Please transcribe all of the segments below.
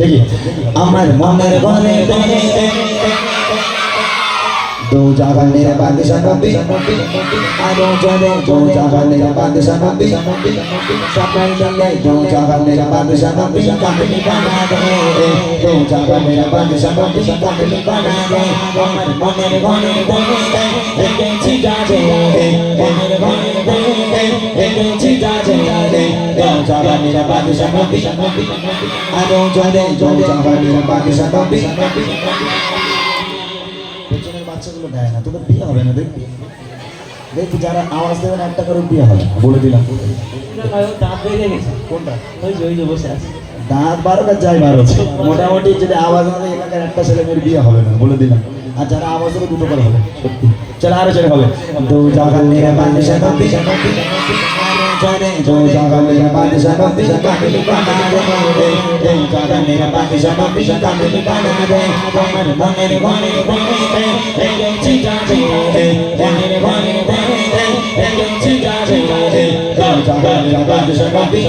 দেখি। আমার মনের ঘরে দো জাগা মেরে বাদশা নবী আরও জলে দো জাগা মেরে বাদশা নবী সবাই মিলে দো জাগা মেরে বাদশা নবী কামলি বানা দে। দো জাগা মেরে বাদশা নবী কামলি বানা দে। আমার মনের ঘরে দেখেছি যাবে মনের দেখেছি যাবে পেছনের বাচ্চাগুলো দেয় না তোদের বিয়ে হবে না দেখবি দেখবি যারা আওয়াজ দেবেন একটা করে বিয়ে হবে বলে দিলাম কোনটা দাঁত বারো যাই বারো মোটামুটি যদি আওয়াজ না দেয় এলাকার একটা ছেলে মেয়ের বিয়ে হবে না বলে দিলাম আর যারা আওয়াজ দেবে দুটো করে হবে সত্যি চলো আরও চলে হবে দু জায়গা মেরে বাদশা নবী জানে দু জায়গা মেরে বাদশা নবী কামিলি বানা দে দু জায়গা মেরে বাদশা নবী কামিলি বানা দে আমার মনের ঘরে ঘরে দেখেছি যাবে মনের ঘরে ঘরে দেখেছি যাবে দু জায়গা মেরে বাদশা নবী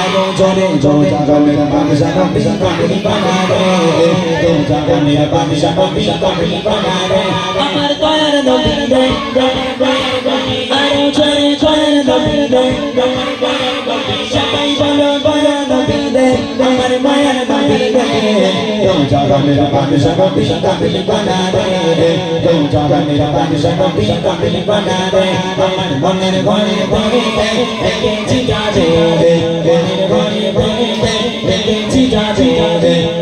আরও জোরে জোরে জায়গা মেরে বাদশা নবী কামিলি বানা দে দু জায়গা মেরে বাদশা নবী কামিলি বানা দে আমার দয়ার নবী দে আরও জোরে জোরে নবী দে সবাই বলো বলো নবী দে আমার মায়ার নবী দে দু জায়গা মেরে বাদশা নবী কামিলি বানা দে দু জায়গা মেরে বাদশা নবী কামিলি বানা দে আমার মনের ঘরে ঘরে দেখেছি যাবে মনের ঘরে ঘরে দেখেছি যাবে দু জায়গা মেরে বাদশা নবী আরও জোরে জোরে জায়গা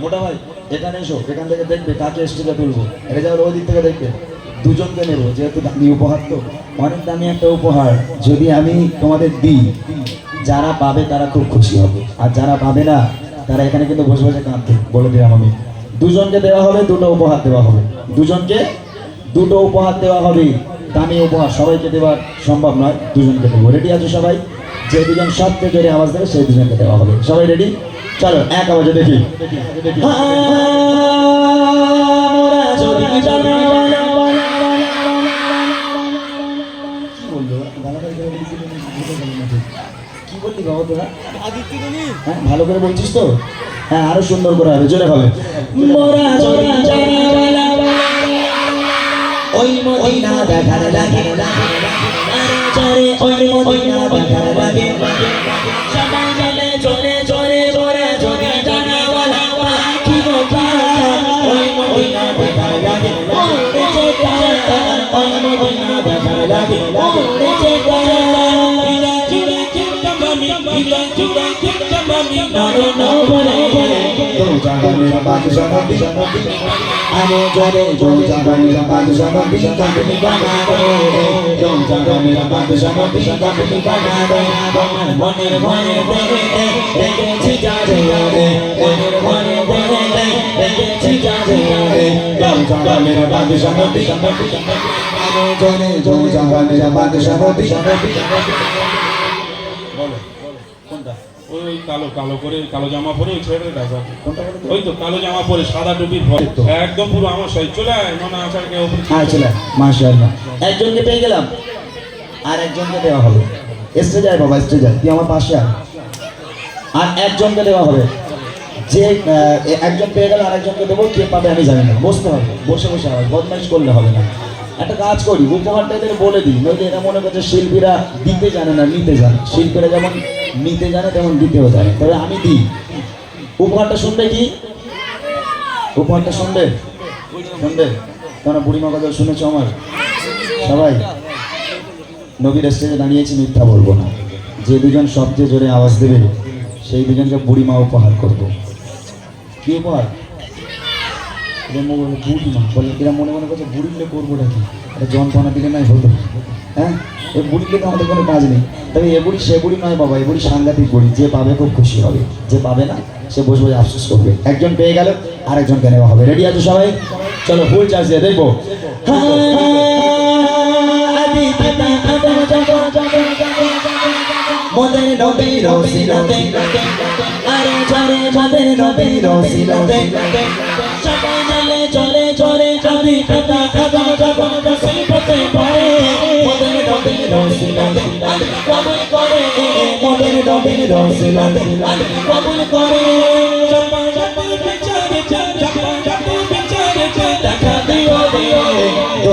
মোটা ভাই, এখানে এসো, এখান থেকে দেখবে কাকে তুলবো। এটা ওই দিক থেকে দেখবে, দুজনকে নেব, যেহেতু দামি উপহার তো। অনেক দামি একটা উপহার যদি আমি তোমাদের দিই, যারা পাবে তারা খুব খুশি হবে। আর যারা পাবে না, তারা এখানে কিন্তু বসে বসে কাঁদবে, বলে দিলাম আমি। দুজনকে দেওয়া হবে, দুটো উপহার দেওয়া হবে। দুজনকে দুটো উপহার দেওয়া হবে। দামি উপহার সবাইকে দেওয়া সম্ভব নয়, দুজনকে দেবো। রেডি আছো সবাই? যে দুজন সবচেয়ে জোরে আওয়াজ দেবে, সেই দুজনকে দেওয়া হবে। সবাই রেডি চলো, এক আওয়াজে দেখি। হ্যাঁ ভালো করে বলছিস তো? হ্যাঁ আরও সুন্দর করে হবে, জোরে হবে। মোরা যদি মদিনা দেখার লাগে চরে ওই মদিনা দেখার লাগে সবাই মিলে চলে চলে মোরা যদি জানা ওয়ালা পাখি গোপা ওই মদিনা দেখার লাগে ওই মদিনা দেখার লাগে উড়েছে তারা ইলা চুড়ে চিন্তা মেরা বাদশা নবী আরে জরে জো জাগা মেরা বাদশা নবী কামিনি বানা দে তো জাগা মেরা বাদশা নবী কামিনি বানা দে আমার মনের ঘরে ঘরে দেখেছি যাবে মনের ঘরে ঘরে দেখেছি যাবে তো জাগা মেরা বাদশা নবী আরে জরে জো জাগা মেরা বাদশা নবী বলো কোনটা ওই ওই কালো কালো করে কালো জামা পরে ওই ছেলেটা ডাকা? ওই তো কালো জামা পরে সাদা টুপির পরে। একদম পুরো আমার সাইজ। চলে আয় মনে আচারকে ওপরে হ্যাঁ ছেলে মাশাআল্লাহ। একজনকে পেয়ে গেলাম আর একজনকে দেওয়া হবে। স্টেজে যায় বাবা স্টেজে যায় তুই আমার পাশে আয়। আর একজনকে দেওয়া হবে। যে একজন পেয়ে গেলে আরেকজনকে দেবো। কে পাবে আমি জানি না। বসতে হবে। বসে বসে হবে বদমাইশ করলে হবে না। একটা কাজ করি, উপহারটা এদের বলে দিই। নইলে এরা মনে করছে শিল্পীরা দিতে জানে না, নিতে জানে। শিল্পীরা যেমন নিতে জানে, তেমন দিতেও জানে। তবে আমি দিই। উপহারটা শুনবে কি? উপহারটা শুনবে? শুনবে? কেন বুড়িমা কথা শুনেছো আমার? সবাই? নবীর স্টেজে দাঁড়িয়েছি, মিথ্যা বলব না। যে দুজন সবচেয়ে জোরে আওয়াজ দেবে, সেই দুজনকে বুড়িমা উপহার করব। কি উপহার? এরা মনে বলে বুড়িমা বলে এরা মনে মনে করছে বুড়িলে করব নাকি এটা যন্ত্রণা দিলে নয় হতো। হ্যাঁ? এ বুড়িলে তো আমাদের কোনো কাজ নেই। তবে এ বুড়ি, সে বুড়ি নয় বাবা, এ বুড়ি সাংঘাতিক বুড়ি, যে পাবে খুব খুশি হবে, যে পাবে না, সে বসে বসে আফসোস করবে। একজন পেয়ে গেল আরেকজনকে নেওয়া হবে। রেডি আছো সবাই? চলো, ফুল চার্জ দিয়ে দেখব। মোদের নবী রসিলতে আরে চরে মোদের নবী রসিলতে সবাই মিলে চলে চাঁদি কাদা কাদা জবন কাশি পথে পড়ে মদন ডবিন রসিলা কবুল করে মদন ডবিন রসিলা কবুল করে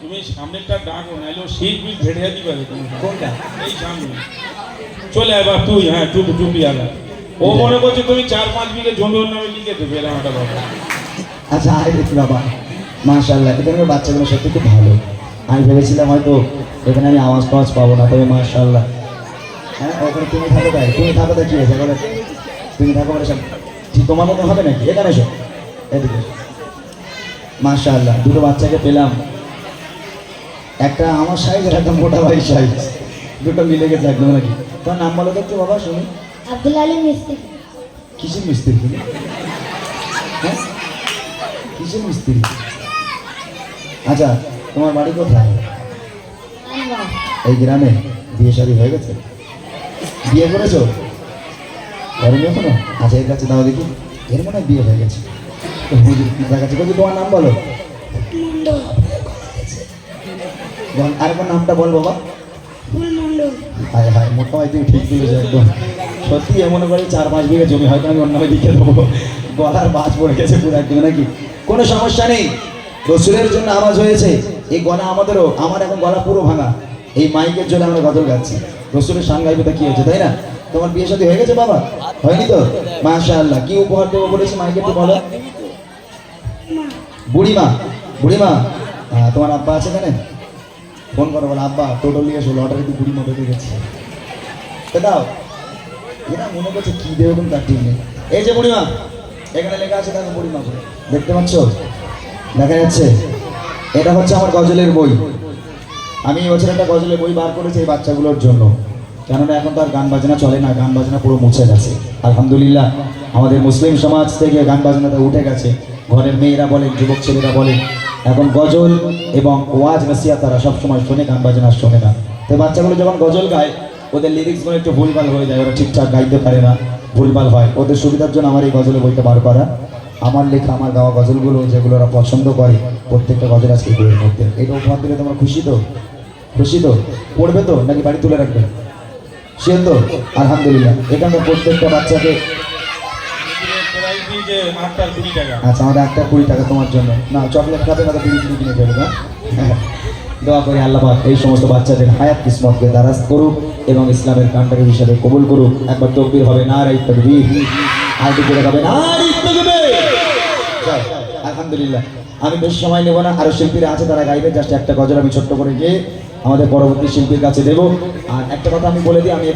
তুমি সামনেরটা ডাকো শীত বিল ঘেটে দিতে কোনটা? এই সামনে। চলে এবার তুই হ্যাঁ টুপি টুপি আলা ও মনে করছে তুমি চার পাঁচ বিঘে জমি ওর নামে লিখে দেবে এরকম একটা ব্যাপার আচ্ছা আয় বাবা। মাশাল্লাহ বাচ্চাগুলো সত্যি খুব ভালো। আমি ভেবেছিলাম হয়তো এখানে আমি আওয়াজ টাওয়াজ পাবো না তবে মাশাল্লাহ হ্যাঁ ওখানে তুমি থাকো তাই তুমি থাকো তাই কি হয়েছে বলে। তুমি থাকো বলে সব ঠিক তোমার মতো হবে নাকি? এখানে এসো। এদিকে মাশাল্লাহ দুটো বাচ্চাকে পেলাম। একটা আমার সাইজ আর একটা মোটা ভাই সাইজ দুটো মিলে গেছে একদম নাকি? তোমার নাম বলো তো বাবা শুনি। আব্দুল আলী মিস্ত্রি। কিসের মিস্ত্রি? তুমি হ্যাঁ? কিসের মিস্ত্রি? আচ্ছা তোমার বাড়ি কোথায়? এই গ্রামে বিয়ে শাদী হয়ে গেছে? বিয়ে করেছ? করেনি এখনও? আচ্ছা এর কাছে দাও দেখি এর মনে হয় বিয়ে হয়ে গেছে। দেখাচ্ছে বলছি তোমার নাম বলো। বল আরেকবার নামটা বল বাবা। হায় হায় মোটা হয় তুমি ঠিক তুলেছো একদম। সত্যি এমন করে চার পাঁচ বিঘে জমি হয়তো আমি অন্য লিখে দেবো। গলার বাজ পড়ে গেছে পুরো একদম নাকি? কোনো সমস্যা নেই। রসুলের জন্য আওয়াজ হয়েছে। এই গলা আমাদেরও আমার এখন গলা পুরো ভাঙা। এই মাইকের জন্য আমরা গজল গাচ্ছি। রসুলের সান গাইবে তা কি হয়েছে তাই না? তোমার বিয়ে সাথে হয়ে গেছে বাবা? হয়নি তো? মাশা আল্লাহ কি উপহার দেবো বলেছি মাইকে একটু বলো। বুড়িমা বুড়িমা। তোমার আব্বা আছে এখানে? ফোন করো বলো আব্বা টোটো নিয়ে এসো, লটারিতে বুড়ি মতো তো দাও। এরা মনে করছে কি দেবে কোন তার ঠিক নেই। এই যে বুড়িমা, এখানে লেখা আছে দেখো বুড়িমা। দেখতে পাচ্ছ? দেখা যাচ্ছে। এটা হচ্ছে আমার গজলের বই। আমি এবছর একটা গজলের বই বার করেছি এই বাচ্চাগুলোর জন্য। কেননা এখন তো আর গান বাজনা চলে না, গান বাজনা পুরো মুছে গেছে। আলহামদুলিল্লাহ, আমাদের মুসলিম সমাজ থেকে গান বাজনাটা উঠে গেছে। ঘরের মেয়েরা বলেন, যুবক ছেলেরা বলেন এখন গজল এবং ওয়াজ নাসিয়া তারা সবসময় শোনে, গান বাজনা শোনে না। তো বাচ্চাগুলো যখন গজল গায়, ওদের লিরিক্সগুলো একটু ভুলভাল হয়ে যায়, ওরা ঠিকঠাক গাইতে পারে না, ভুলভাল হয়। ওদের সুবিধার জন্য আমার এই গজলের বইটা বার করা। আমার লেখা, আমার গাওয়া গজলগুলো যেগুলো ওরা পছন্দ করে, প্রত্যেকটা গজল আজকে বইয়ের মধ্যে। এটা উপহার দিলে তোমরা খুশি তো? খুশি তো? পড়বে তো? নাকি বাড়ি তুলে রাখবে? সে তো? আলহামদুলিল্লাহ। এখানে প্রত্যেকটা বাচ্চাকে আচ্ছা আমাদের একটা কুড়ি টাকা তোমার জন্য। না চকলেট খাবে না বিড়ি বিড়ি কিনে ফেলবে। হ্যাঁ দোয়া করি আল্লাহ এই সমস্ত বাচ্চাদের হায়াত কিসমতকে দারাজ করুক এবং ইসলামের কান্ডারি হিসাবে কবুল করুক। একবার তকবির হবে না রাই তকবির। আর দুপুরে হবে না আলহামদুলিল্লাহ। আমি বেশি সময় নেব না, আরও শিল্পীরা আছে, তারা গাইবে। জাস্ট একটা গজল আমি ছোট্ট করে গিয়ে আমাদের পরবর্তী শিল্পীর কাছে দেবো। আর একটা কথা আমি বলে দিই, আমি